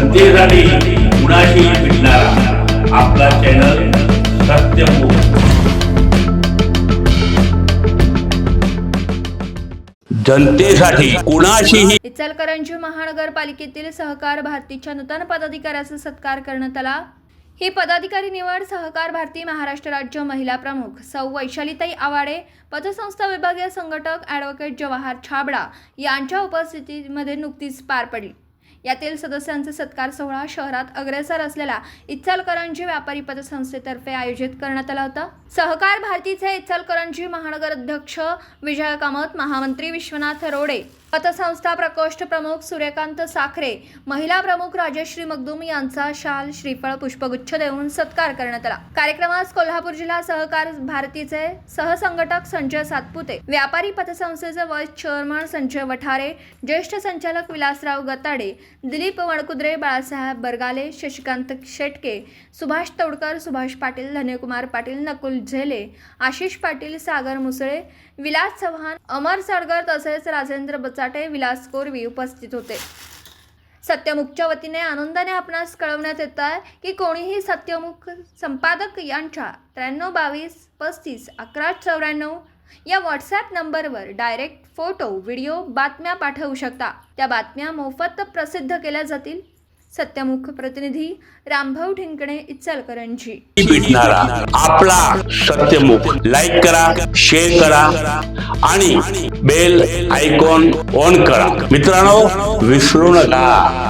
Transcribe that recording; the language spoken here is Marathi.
जनतेसाठी कुणाशी भेटणारा. आपला चॅनल सत्यमुख जनतेसाठी कुणाशीही इचलकरंजी महानगरपालिकेतील सहकार भारतीच्या नूतन पदाधिकाऱ्याचा सत्कार करण्यात आला. ही पदाधिकारी निवड सहकार भारती महाराष्ट्र राज्य महिला प्रमुख सौ वैशालीताई आवाडे पतसंस्था विभागीय संघटक ॲडव्होकेट जवाहर छाबडा यांच्या उपस्थितीमध्ये नुकतीच पार पडली. यातील सदस्यांचा सत्कार सोहळा शहरात अग्रेसर असलेल्या इचलकरंजी व्यापारी पतसंस्थेतर्फे आयोजित करण्यात आला होता. सहकार भारतीचे इचलकरंजी महानगर अध्यक्ष विजय कामत महामंत्री विश्वनाथ रोडे पतसंस्था प्रकोष्ठ प्रमुख सूर्यकांत साखरे महिला प्रमुख राजश्री मगदूम यांचा शाल श्रीफळ पुष्पगुच्छ देऊन सत्कार करण्यात आला. कार्यक्रमास कोल्हापूर जिल्हा सहकार भारतीचे सहसंघटक संजय सातपुते व्यापारी पतसंस्थेचे वाईस चेअरमन संजय वठारे ज्येष्ठ संचालक विलासराव गताडे दिलीप वणकुद्रे बाळासाहेब बरगाले शशिकांत शेटके सुभाष तोडकर सुभाष पाटील धन्यकुमार पाटील नकुल झेले आशिष पाटील सागर मुसळे विलास चव्हाण अमर सडगर तसेच राजेंद्र बचाटे विलास कोरवी उपस्थित होते. सत्यमुखच्या वतीने आनंदाने आपणास कळवण्यात येत आहे की कोणीही सत्यमुख संपादक यांच्या त्र्याण्णव बावीस पस्तीस अकरा चौऱ्याण्णव या व्हॉट्सॲप नंबरवर डायरेक्ट फोटो व्हिडिओ बातम्या पाठवू शकता. त्या बातम्या मोफत प्रसिद्ध केल्या जातील. सत्यमुख प्रतिनिधी रामभाऊ ठिंकणे इचलकरंजी. भेटणारा आपला सत्यमुख. लाईक करा शेअर करा आणि बेल आयकॉन ऑन करा. मित्रांनो विसरू नका.